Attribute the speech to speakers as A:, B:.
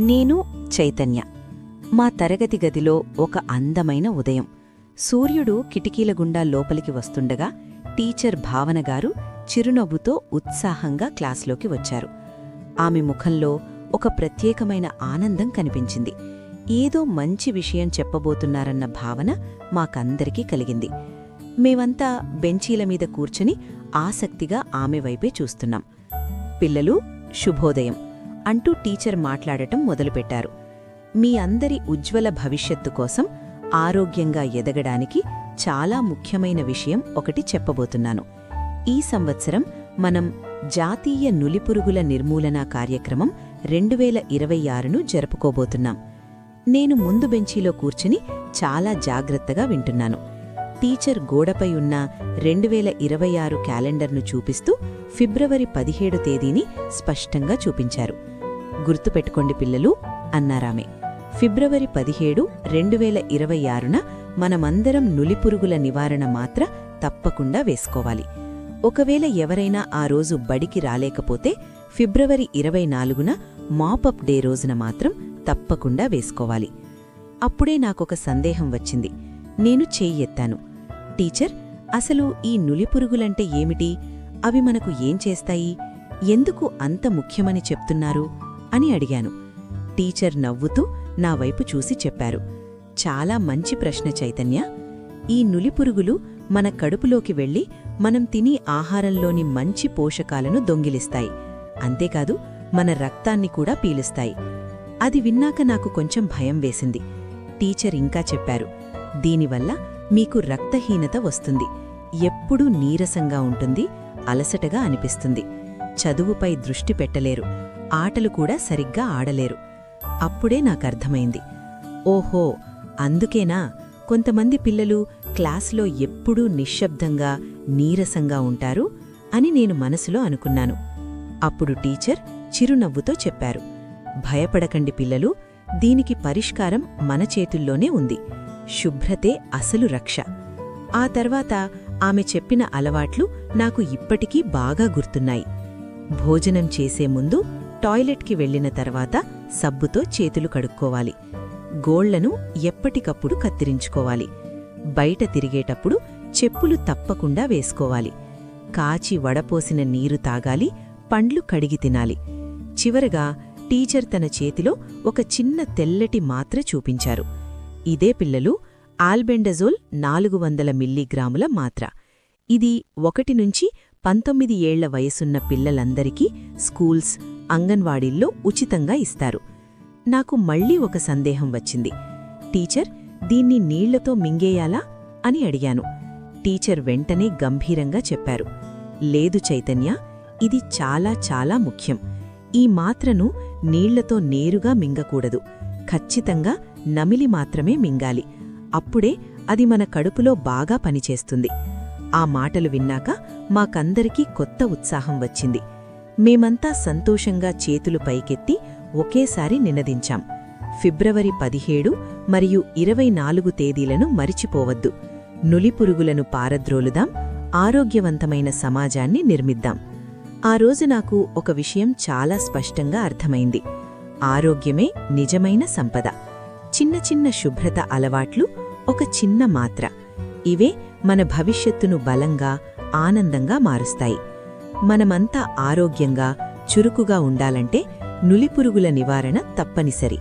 A: నేను చైతన్య. మా తరగతి గదిలో ఒక అందమైన ఉదయం. సూర్యుడు కిటికీల గుండా లోపలికి వస్తుండగా టీచర్ భావనగారు చిరునవ్వుతో ఉత్సాహంగా క్లాస్లోకి వచ్చారు. ఆమె ముఖంలో ఒక ప్రత్యేకమైన ఆనందం కనిపించింది. ఏదో మంచి విషయం చెప్పబోతున్నారన్న భావన మాకందరికీ కలిగింది. మేమంతా బెంచీల మీద కూర్చుని ఆసక్తిగా ఆమె వైపే చూస్తున్నాం. పిల్లలు శుభోదయం. అంటూ టీచర్ మాట్లాడటం మొదలుపెట్టారు. మీ అందరి ఉజ్వల భవిష్యత్తు కోసం ఆరోగ్యంగా ఎదగడానికి చాలా ముఖ్యమైన విషయం ఒకటి చెప్పబోతున్నాను. ఈ సంవత్సరం మనం జాతీయ నులిపురుగుల నిర్మూలన కార్యక్రమం రెండు వేల ఇరవై ఆరును జరుపుకోబోతున్నాం. నేను ముందు బెంచీలో కూర్చుని చాలా జాగ్రత్తగా వింటున్నాను. టీచర్ గోడపై ఉన్న రెండు వేల ఇరవై ఆరు క్యాలెండర్ను చూపిస్తూ ఫిబ్రవరి పదిహేడు తేదీని స్పష్టంగా చూపించారు. గుర్తుపెట్టుకోండి పిల్లలు అన్నారామె. ఫిబ్రవరి పదిహేడు రెండు వేల ఇరవై ఆరున మనమందరం నులిపురుగుల నివారణ మాత్ర తప్పకుండా వేసుకోవాలి. ఒకవేళ ఎవరైనా ఆ రోజు బడికి రాలేకపోతే ఫిబ్రవరి ఇరవై నాలుగున మాపప్ డే రోజున మాత్రం తప్పకుండా వేసుకోవాలి. అప్పుడే నాకొక సందేహం వచ్చింది. నేను చెయ్యెత్తాను టీచర్ అసలు ఈ నులిపురుగులంటే ఏమిటి? అవి మనకు ఏం చేస్తాయి? ఎందుకు అంత ముఖ్యమని చెప్తున్నారు? అని అడిగాను. టీచర్ నవ్వుతూ నా వైపు చూసి చెప్పారు. చాలా మంచి ప్రశ్న చైతన్య. ఈ నులిపురుగులు మన కడుపులోకి వెళ్ళి మనం తిని ఆహారంలోని మంచి పోషకాలను దొంగిలిస్తాయి. అంతేకాదు మన రక్తాన్ని కూడా పీలుస్తాయి. అది విన్నాక నాకు కొంచెం భయం వేసింది. టీచర్ ఇంకా చెప్పారు. దీనివల్ల మీకు రక్తహీనత వస్తుంది. ఎప్పుడూ నీరసంగా ఉంటుంది అలసటగా అనిపిస్తుంది. చదువుపై దృష్టి పెట్టలేరు ఆటలు కూడా సరిగ్గా ఆడలేరు. అప్పుడే నాకర్థమైంది. ఓహో అందుకేనా? కొంతమంది పిల్లలు క్లాసులో ఎప్పుడూ నిశ్శబ్దంగా నీరసంగా ఉంటారు అని నేను మనసులో అనుకున్నాను. అప్పుడు టీచర్ చిరునవ్వుతో చెప్పారు. భయపడకండి పిల్లలు దీనికి పరిష్కారం మన చేతుల్లోనే ఉంది. శుభ్రతే అసలు రక్ష. ఆ తర్వాత ఆమె చెప్పిన అలవాట్లు నాకు ఇప్పటికీ బాగా గుర్తున్నాయి. భోజనం చేసే ముందు టాయిలెట్కి వెళ్ళిన తర్వాత సబ్బుతో చేతులు కడుక్కోవాలి. గోళ్ళను ఎప్పటికప్పుడు కత్తిరించుకోవాలి. బయట తిరిగేటప్పుడు చెప్పులు తప్పకుండా వేసుకోవాలి. కాచి వడపోసిన నీరు తాగాలి పండ్లు కడిగి తినాలి. చివరగా టీచర్ తన చేతిలో ఒక చిన్న తెల్లటి మాత్ర చూపించారు. ఇదే పిల్లలు ఆల్బెండజోల్ నాలుగు వందల మిల్లీగ్రాముల మాత్ర. ఇది ఒకటి నుంచి పంతొమ్మిది ఏళ్ళ వయసున్న పిల్లలందరికీ స్కూల్స్ అంగన్వాడీల్లో ఉచితంగా ఇస్తారు. నాకు మళ్ళీ ఒక సందేహం వచ్చింది. టీచర్ దీన్ని నీళ్ళతో మింగేయాలా అని అడిగాను. టీచర్ వెంటనే గంభీరంగా చెప్పారు. లేదు చైతన్య ఇది చాలా చాలా ముఖ్యం. ఈ మాత్రను నీళ్ళతో నేరుగా మింగకూడదు. ఖచ్చితంగా నమిలి మాత్రమే మింగాలి. అప్పుడే అది మన కడుపులో బాగా పనిచేస్తుంది. ఆ మాటలు విన్నాక మాకందరికీ కొత్త ఉత్సాహం వచ్చింది. మేమంతా సంతోషంగా చేతులు పైకెత్తి ఒకేసారి నినదించాం. ఫిబ్రవరి పదిహేడు మరియు ఇరవై నాలుగు తేదీలను మరిచిపోవద్దు. నులిపురుగులను పారద్రోలుదాం ఆరోగ్యవంతమైన సమాజాన్ని నిర్మిద్దాం. ఆ రోజు నాకు ఒక విషయం చాలా స్పష్టంగా అర్థమైంది. ఆరోగ్యమే నిజమైన సంపద. చిన్న చిన్న శుభ్రత అలవాట్లు ఒక చిన్న మాత్ర. ఇవే మన భవిష్యత్తును బలంగా ఆనందంగా మారుస్తాయి. మనమంతా ఆరోగ్యంగా చురుకుగా ఉండాలంటే నులిపురుగుల నివారణ తప్పనిసరి.